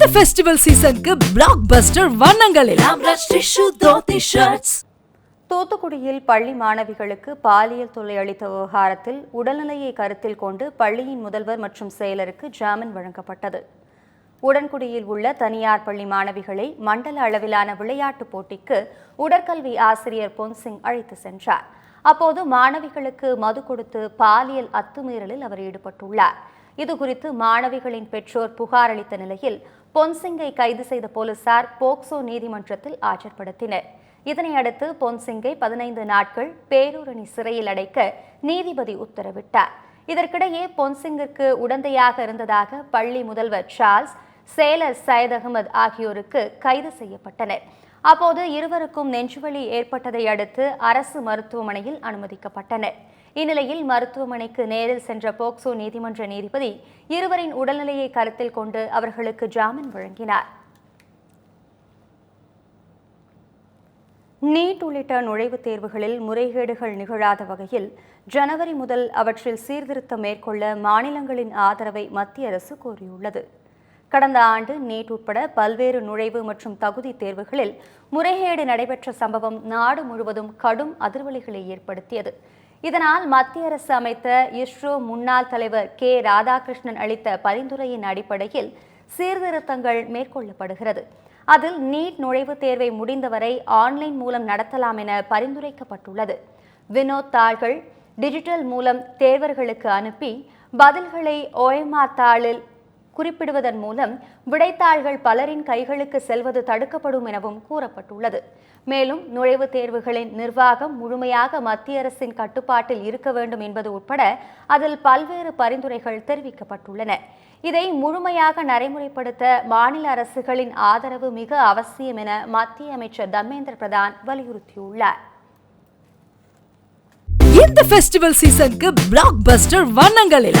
இந்த ஃபெஸ்டிவல் சீசனுக்கு பிளாக் பஸ்டர் வண்ணங்களில் தூத்துக்குடியில் பள்ளி மாணவிகளுக்கு பாலியல் தொல்லை அளித்த விவகாரத்தில் உடல்நிலையை கருத்தில் கொண்டு பள்ளியின் முதல்வர் மற்றும் செயலருக்கு ஜாமீன் வழங்கப்பட்டது. உடன்குடியில் உள்ள தனியார் பள்ளி மாணவிகளை மண்டல அளவிலான விளையாட்டுப் போட்டிக்கு உடற்கல்வி ஆசிரியர் பொன்சிங் அழைத்து சென்றார். அப்போது மாணவிகளுக்கு மது கொடுத்து பாலியல் அத்துமீறலில் அவர் ஈடுபட்டுள்ளார். இதுகுறித்து மாணவிகளின் பெற்றோர் புகார் அளித்த நிலையில் பொன்சிங்கை கைது செய்த போலீசார் போக்சோ நீதிமன்றத்தில் ஆஜர்படுத்தினர். இதனையடுத்து பொன்சிங்கை பதினைந்து நாட்கள் பேரூரணி சிறையில் அடைக்க நீதிபதி உத்தரவிட்டார். இதற்கிடையே பொன்சிங்கிற்கு உடந்தையாக இருந்ததாக பள்ளி முதல்வர் சார்ல்ஸ் சேலர் சையத் அகமது ஆகியோருக்கு கைது செய்யப்பட்டனர். அப்போது இருவருக்கும் நெஞ்சுவலி ஏற்பட்டதை அடுத்து அரசு மருத்துவமனையில் அனுமதிக்கப்பட்டனர். இந்நிலையில் மருத்துவமனைக்கு நேரில் சென்ற போக்சோ நீதிமன்ற நீதிபதி இருவரின் உடல்நிலையை கருத்தில் கொண்டு அவர்களுக்கு ஜாமீன் வழங்கினார். நீட் உள்ளிட்ட நுழைவுத் தேர்வுகளில் முறைகேடுகள் நிகழாத வகையில் ஜனவரி முதல் அவற்றில் சீர்திருத்தம் மேற்கொள்ள மாநிலங்களின் ஆதரவை மத்திய அரசு கோரியுள்ளது. கடந்த ஆண்டு நீட் உட்பட பல்வேறு நுழைவு மற்றும் தகுதி தேர்வுகளில் முறைகேடு நடைபெற்ற சம்பவம் நாடு முழுவதும் கடும் அதிர்வலிகளை ஏற்படுத்தியது. இதனால் மத்திய அரசு அமைத்த இஸ்ரோ முன்னாள் தலைவர் கே. ராதாகிருஷ்ணன் அளித்த பரிந்துரையின் அடிப்படையில் சீர்திருத்தங்கள் மேற்கொள்ளப்படுகிறது. அதில் நீட் நுழைவுத் தேர்வை முடிந்தவரை ஆன்லைன் மூலம் நடத்தலாம் என பரிந்துரைக்கப்பட்டுள்ளது. வினோத் தாள்கள் டிஜிட்டல் மூலம் தேர்வர்களுக்கு அனுப்பி பதில்களை ஓஎம்ஆர் தாளில் குறிப்பிடுவதன் மூலம் விடைத்தாள்கள் பலரின் கைகளுக்கு செல்வது தடுக்கப்படும் எனவும் கூறப்பட்டுள்ளது. மேலும் நுழைவுத் தேர்வுகளின் நிர்வாகம் முழுமையாக மத்திய அரசின் கட்டுப்பாட்டில் இருக்க வேண்டும் என்பது உட்பட அதில் பல்வேறு பரிந்துரைகள் தெரிவிக்கப்பட்டுள்ளன. இதை முழுமையாக நடைமுறைப்படுத்த மாநில அரசுகளின் ஆதரவு மிக அவசியம் என மத்திய அமைச்சர் தர்மேந்திர பிரதான் வலியுறுத்தியுள்ளார். இந்த ஃபெஸ்டிவல் சீசனுக்கு பிளாக் பஸ்டர் வண்ணங்களில்